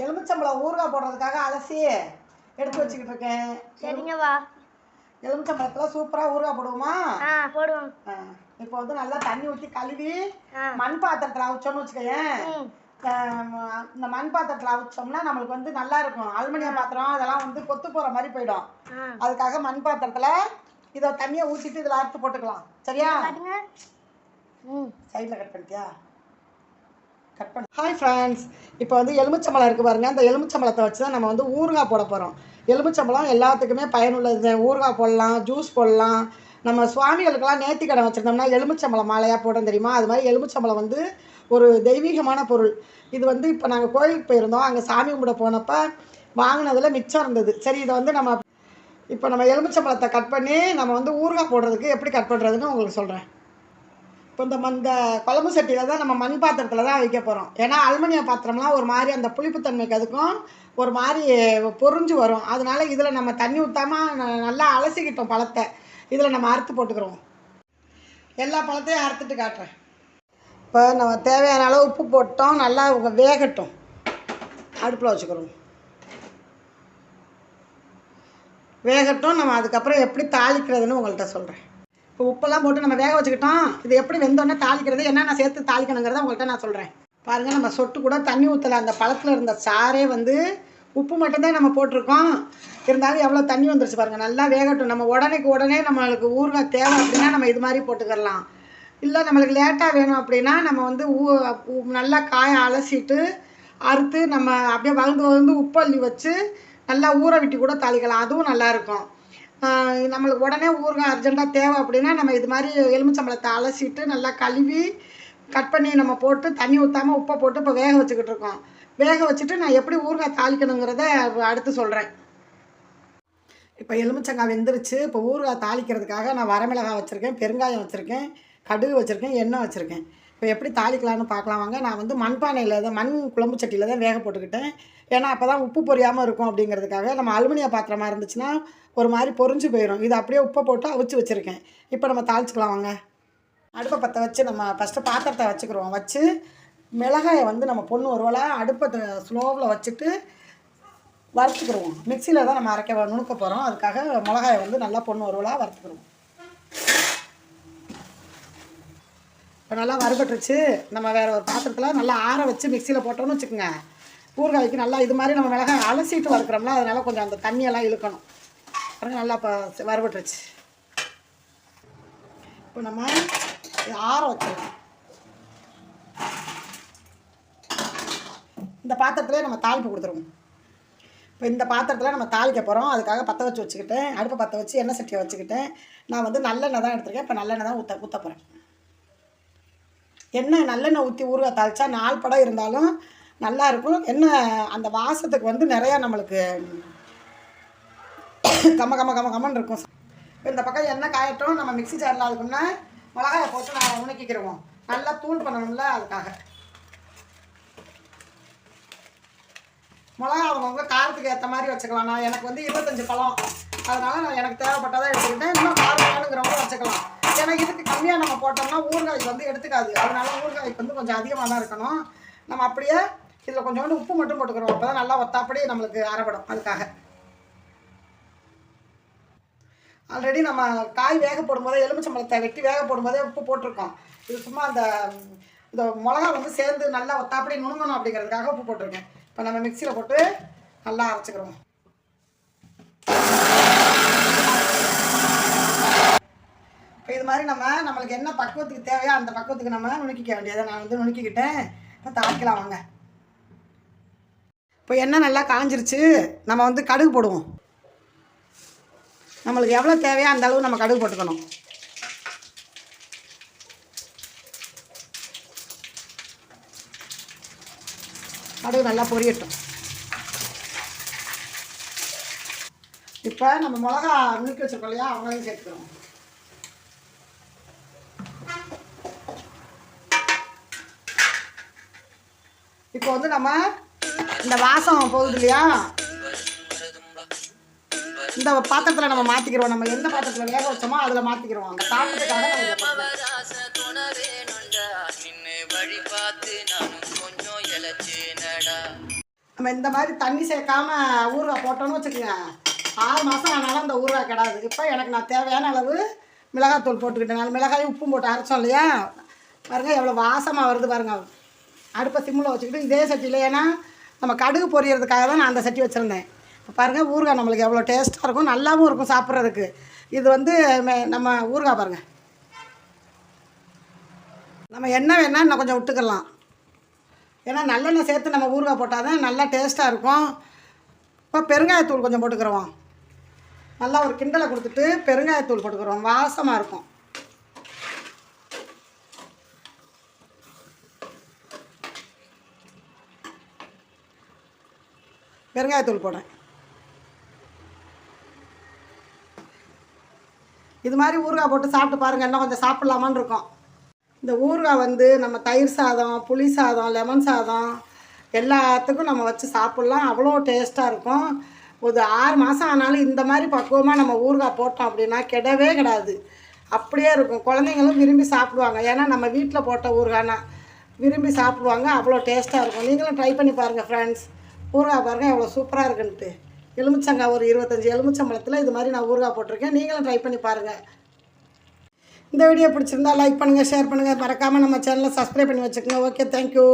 எலுமிச்சம்பழம் ஊறுகாய் போடுறதுக்காக அலசி எடுத்து வச்சுக்கிட்டு இருக்கேன் சரிங்கவா எலுமிச்சம்பழத்தில் சூப்பராக ஊறுகாய் போடுவோமா? போடுவோம். இப்போ வந்து நல்லா தண்ணி ஊற்றி கழுவி மண் பாத்திரத்தில் அவிச்சோம்னு ஆஹ் இந்த மண் பாத்திரத்தில் அவிச்சோம்னா நம்மளுக்கு வந்து நல்லா இருக்கும். அலுமினியம் பாத்திரம் அதெல்லாம் வந்து கொத்து போகிற மாதிரி போயிடும். அதுக்காக மண் பாத்திரத்தில் இதை தண்ணியை ஊற்றிட்டு இதில் அறுத்து போட்டுக்கலாம். சரியா? சைடில் கட் பண்ணிட்டியா? கட் பண்ண. ஹாய் ஃப்ரெண்ட்ஸ் இப்போ வந்து எலுமிச்சம்பழம் இருக்குது பாருங்க. அந்த எலுமிச்சம்பழத்தை வச்சு தான் நம்ம வந்து ஊறுகாய் போட போகிறோம் எலுமிச்சம்பழம் எல்லாத்துக்குமே பயனுள்ளது. ஊறுகாய் போடலாம் ஜூஸ் போடலாம். நம்ம சுவாமிகளுக்கெல்லாம் நேர்த்திக்கடன் வச்சுருந்தோம்னா எலுமிச்சம்பழம் மாலையாக போடணும் தெரியுமா? அது மாதிரி எலுமிச்சம்பழம் வந்து ஒரு தெய்வீகமான பொருள். இது வந்து இப்போ நாங்கள் கோயிலுக்கு போயிருந்தோம். அங்கே சாமி கும்பிட போனப்போ வாங்கினதில் மிச்சம் இருந்தது. சரி இதை வந்து நம்ம இப்போ நம்ம எலுமிச்சம்பழத்தை கட் பண்ணி நம்ம வந்து ஊறுகாய் போடுறதுக்கு எப்படி கட் பண்ணுறதுன்னு உங்களுக்கு சொல்கிறேன் இப்போ இந்த இந்த குழம்பு சட்டியில் தான் நம்ம மண் பாத்திரத்தில் தான் வைக்க போகிறோம் ஏன்னா அலுமினிய பாத்திரம்லாம் ஒரு மாதிரி அந்த புளிப்புத்தன்மைக்கு அதுக்கும் ஒரு மாதிரி பொறிஞ்சு வரும். அதனால இதில் நம்ம தண்ணி ஊற்றாமல் நல்லா அலசிக்கிட்டோம் பழத்தை. இதில் நம்ம அறுத்து போட்டுக்கிறோம் எல்லா பழத்தையும் அறுத்துட்டு காட்டுறேன். இப்போ நம்ம தேவையான அளவு உப்பு போட்டோம். நல்லா வேகட்டும். அடுப்பில் வச்சுக்கிறோம் வேகட்டும். நம்ம அதுக்கப்புறம் எப்படி தாளிக்கிறதுன்னு உங்கள்கிட்ட சொல்கிறேன் இப்போ உப்பெல்லாம் போட்டு நம்ம வேக வச்சுக்கிட்டோம். இது எப்படி வெந்தோடனே தாளிக்கிறது என்னென்ன சேர்த்து தாளிக்கணுங்கிறத உங்கள்கிட்ட நான் சொல்கிறேன் பாருங்கள் நம்ம சொட்டு கூட தண்ணி ஊற்றலை அந்த பழத்தில் இருந்த சாரே வந்து உப்பு மட்டும்தான் நம்ம போட்டிருக்கோம். இருந்தாலும் எவ்வளோ தண்ணி வந்துருச்சு பாருங்கள் நல்லா வேகட்டும். நம்ம உடனேக்கு உடனே நம்மளுக்கு ஊறுகாய் தேவை அப்படின்னா நம்ம இது மாதிரி போட்டுக்கிறலாம். இல்லை நம்மளுக்கு லேட்டாக வேணும் அப்படின்னா நம்ம வந்து ஊ நல்லா காய அலசிட்டு அறுத்து நம்ம அப்படியே வளர்ந்து வளர்ந்து உப்பள்ளி வச்சு நல்லா ஊற விட்டு கூட தாளிக்கலாம். அதுவும் நல்லாயிருக்கும் நம்மளுக்கு உடனே ஊறுகாய் அர்ஜெண்ட்டாக தேவை அப்படின்னா நம்ம இது மாதிரி எலுமிச்சம்பழத்தை அலசிட்டு நல்லா கழுவி கட் பண்ணி நம்ம போட்டு தண்ணி ஊற்றாமல் உப்பை போட்டு இப்போ வேக வச்சுக்கிட்டு இருக்கோம். வேக வச்சுட்டு நான் எப்படி ஊறுகாய் தாளிக்கணுங்கிறத அடுத்து சொல்கிறேன் இப்போ எலுமிச்சங்காய் வெந்துருச்சு. இப்போ ஊறுகாய் தாளிக்கிறதுக்காக நான் வரமிளகாய் வச்சுருக்கேன் பெருங்காயம் வச்சுருக்கேன் கடுகு வச்சுருக்கேன் எண்ணெய் வச்சுருக்கேன். இப்போ எப்படி தாளிக்கலாம்னு பார்க்கலாம் வாங்க. நான் வந்து மண்பானையில் தான் மண் குழம்பு சட்டியில் தான் வேக போட்டுக்கிட்டேன். ஏன்னா அப்போ தான் உப்பு பொரியாமல் இருக்கும் அப்படிங்கிறதுக்காக நம்ம அலுமினிய பாத்திரமாக இருந்துச்சுன்னா ஒரு மாதிரி பொரிஞ்சு போயிடும் இது அப்படியே உப்பை போட்டு அவிச்சு வச்சுருக்கேன். இப்போ நம்ம தாளிச்சிக்கலாம் வாங்க. அடுப்பை பற்ற வச்சு நம்ம ஃபஸ்ட்டு பாத்திரத்தை வச்சுக்கிறோம் வச்சு மிளகாயை வந்து நம்ம பொண்ணு ஒருவேளை அடுப்பை ஸ்லோவில் வச்சுட்டு வறுத்துக்கிடுவோம் மிக்சியில் தான் நம்ம அரைக்க நுணுக்க போகிறோம் அதுக்காக மிளகாயை வந்து நல்லா பொண்ணு ஒருவலாக வறுத்துக்கிடுவோம் இப்போ நல்லா வறுபட்டுருச்சு. நம்ம வேறு ஒரு பாத்திரத்தில் நல்லா ஆற வச்சு மிக்சியில் போட்டோம்னு வச்சுக்கோங்க. ஊறுகாய்க்கு நல்லா இது மாதிரி நம்ம மிளகாய் அலசிட்டு வறுக்கிறோம்ல அதனால் கொஞ்சம் அந்த தண்ணியெல்லாம் இழுக்கணும். பாருங்க நல்லா இப்போ வறுபட்டுருச்சு. இப்போ நம்ம ஆற வச்சிடலாம். இந்த பாத்திரத்துலேயே நம்ம தாளிப்பு கொடுத்துருவோம். இப்போ இந்த பாத்திரத்தில் நம்ம தாளிக்க போகிறோம் அதுக்காக பற்ற வச்சு வச்சுக்கிட்டேன். அடுப்பை பற்ற வச்சு எண்ணெய் சட்டியை வச்சுக்கிட்டேன். நான் வந்து நல்லெண்ணெய் தான் எடுத்துருக்கேன். இப்போ நல்லெண்ணெய் தான் ஊற்ற ஊற்ற போகிறேன் எண்ணெய் நல்லெண்ணெய் ஊற்றி ஊறுகாய் தாளித்தா நாலு படம் இருந்தாலும் நல்லா இருக்கும். எண்ணெய் அந்த வாசத்துக்கு வந்து நிறையா நம்மளுக்கு கம கம கம கமன்னு இருக்கும். இந்த பக்கம் எண்ணெய் காயட்டும். நம்ம மிக்ஸி ஜாரில் அதுக்குன்னா மிளகாயை போட்டு நான் உணக்கிக்கிடுவோம் நல்லா தூள் பண்ணணும்ல அதுக்காக. மிளகா அவங்கவுங்க காரத்துக்கு ஏற்ற மாதிரி வச்சுக்கலாம். நான் எனக்கு வந்து இருபத்தஞ்சி பழம். அதனால நான் எனக்கு தேவைப்பட்டதாக எடுத்துக்கிட்டேன். இன்னும் காரம் வேணுங்கிறவங்க வச்சுக்கலாம். ஏன்னா இதுக்கு கம்மியாக நம்ம போட்டோம்னா ஊறுகாய்க்கு வந்து எடுத்துக்காது. அதனால ஊறுகாய்க்கு வந்து கொஞ்சம் அதிகமாக தான் இருக்கணும். நம்ம அப்படியே இதில் கொஞ்சோண்டு உப்பு மட்டும் போட்டுக்கிறோம். அப்போ தான் நல்லா ஒத்தாப்படி நம்மளுக்கு அரைப்படும் அதுக்காக. ஆல்ரெடி நம்ம காய் வேக போடும்போதே எலுமிச்சம்பழத்தை வெட்டி வேக போடும்போதே உப்பு போட்டிருக்கோம். இது சும்மா அந்த இந்த மிளகா வந்து சேர்ந்து நல்லா ஒத்தாப்படி நுணுங்கணும் அப்படிங்கிறதுக்காக உப்பு போட்டிருக்கேன். இப்போ நம்ம மிக்சியில் போட்டு நல்லா அரைச்சிக்கிறோம். இப்போ இது மாதிரி நம்ம நம்மளுக்கு என்ன பக்குவத்துக்கு தேவையோ அந்த பக்குவத்துக்கு நம்ம நுணுக்கிக்க வேண்டியதை நான் வந்து நுணுக்கிக்கிட்டேன். இப்போ தாளிக்கலாம் வாங்க. இப்போ எண்ணெய் நல்லா காஞ்சிருச்சு. நம்ம வந்து கடுகு போடுவோம். நம்மளுக்கு எவ்வளோ தேவையோ அந்த அளவு நம்ம கடுகு போட்டுக்கணும். கடுகு நல்லா பொரியட்டும். இப்போ நம்ம மிளகா நுணுக்கி வச்சிருக்கோம் இல்லையா அவங்களையும் சேர்த்துக்கிறோம். இப்போ வந்து நம்ம இந்த வாசம் போகுது இல்லையா? இந்த பாத்திரத்தில் நம்ம மாற்றிக்கிறோம் நம்ம எந்த பாத்திரத்தில் வேக வச்சோமோ அதில் மாற்றிக்கிறோம் அந்த தாக்கத்துக்காக நம்ம இந்த மாதிரி தண்ணி சேர்க்காம ஊறுகாய் போட்டோம்னு வச்சுக்கோங்க. ஆறு மாதம் ஆனாலும் அந்த ஊறுகாய் கிடாது. இப்போ எனக்கு நான் தேவையான அளவு மிளகாத்தூள் போட்டுக்கிட்டேன். நான் மிளகாய் உப்பும் போட்டு அரைச்சோம் இல்லையா? பாருங்கள் எவ்வளோ வாசமாக வருது பாருங்கள் அடுப்பை சிம்மில் வச்சுக்கிட்டு இதே சட்டியில் ஏன்னா நம்ம கடுகு பொரியறதுக்காக தான் நான் அந்த சட்டி வச்சுருந்தேன். இப்போ பாருங்கள் ஊறுகாய் நம்மளுக்கு எவ்வளோ டேஸ்ட்டாக இருக்கும் நல்லாவும் இருக்கும் சாப்பிட்றதுக்கு. இது வந்து மெ- நம்ம ஊறுகாய் பாருங்கள் நம்ம எண்ணெய் வேணால் இன்னும் கொஞ்சம் விட்டுக்கலாம். ஏன்னா நல்லெண்ணெய் சேர்த்து நம்ம ஊறுகாய் போட்டால் தான் நல்லா டேஸ்ட்டாக இருக்கும். இப்போ பெருங்காயத்தூள் கொஞ்சம் போட்டுக்கிறோம். நல்லா ஒரு கிண்டலை கொடுத்துட்டு பெருங்காயத்தூள் போட்டுக்கிறோம். வாசமாக இருக்கும். பெருங்காயத்தூள் போடுறேன். இது மாதிரி ஊறுகாய் போட்டு சாப்பிட்டு பாருங்கள் இன்னும் கொஞ்சம் சாப்பிட்லாமான்னு இருக்கும். இந்த ஊறுகாய் வந்து நம்ம தயிர் சாதம் புளி சாதம் லெமன் சாதம் எல்லாத்துக்கும் நம்ம வச்சு சாப்பிட்லாம். அவ்வளோ டேஸ்ட்டாக இருக்கும். ஒரு ஆறு மாதம் ஆனாலும் இந்த மாதிரி பக்குவமாக நம்ம ஊறுகாய் போட்டோம் அப்படின்னா கெடவே கிடாது. அப்படியே இருக்கும். குழந்தைங்களும் விரும்பி சாப்பிடுவாங்க. ஏன்னா நம்ம வீட்டில் போட்ட ஊறுகாய்னா விரும்பி சாப்பிடுவாங்க. அவ்வளோ டேஸ்ட்டாக இருக்கும். நீங்களும் ட்ரை பண்ணி பாருங்கள் ஃப்ரெண்ட்ஸ் ஊறுகாய் பாருங்கள் எவ்வளோ சூப்பராக இருக்குன்ட்டு. எலுமிச்சங்காய் ஒரு இருபத்தஞ்சி எலுமிச்சம்பழத்தில் இது மாதிரி நான் ஊறுகாய் போட்டிருக்கேன். நீங்களும் ட்ரை பண்ணி பாருங்கள் இந்த வீடியோ பிடிச்சிருந்தா லைக் பண்ணுங்கள் ஷேர் பண்ணுங்கள் மறக்காமல் நம்ம சேனலை சப்ஸ்கிரைப் பண்ணி வச்சுக்கோங்க. Okay thank you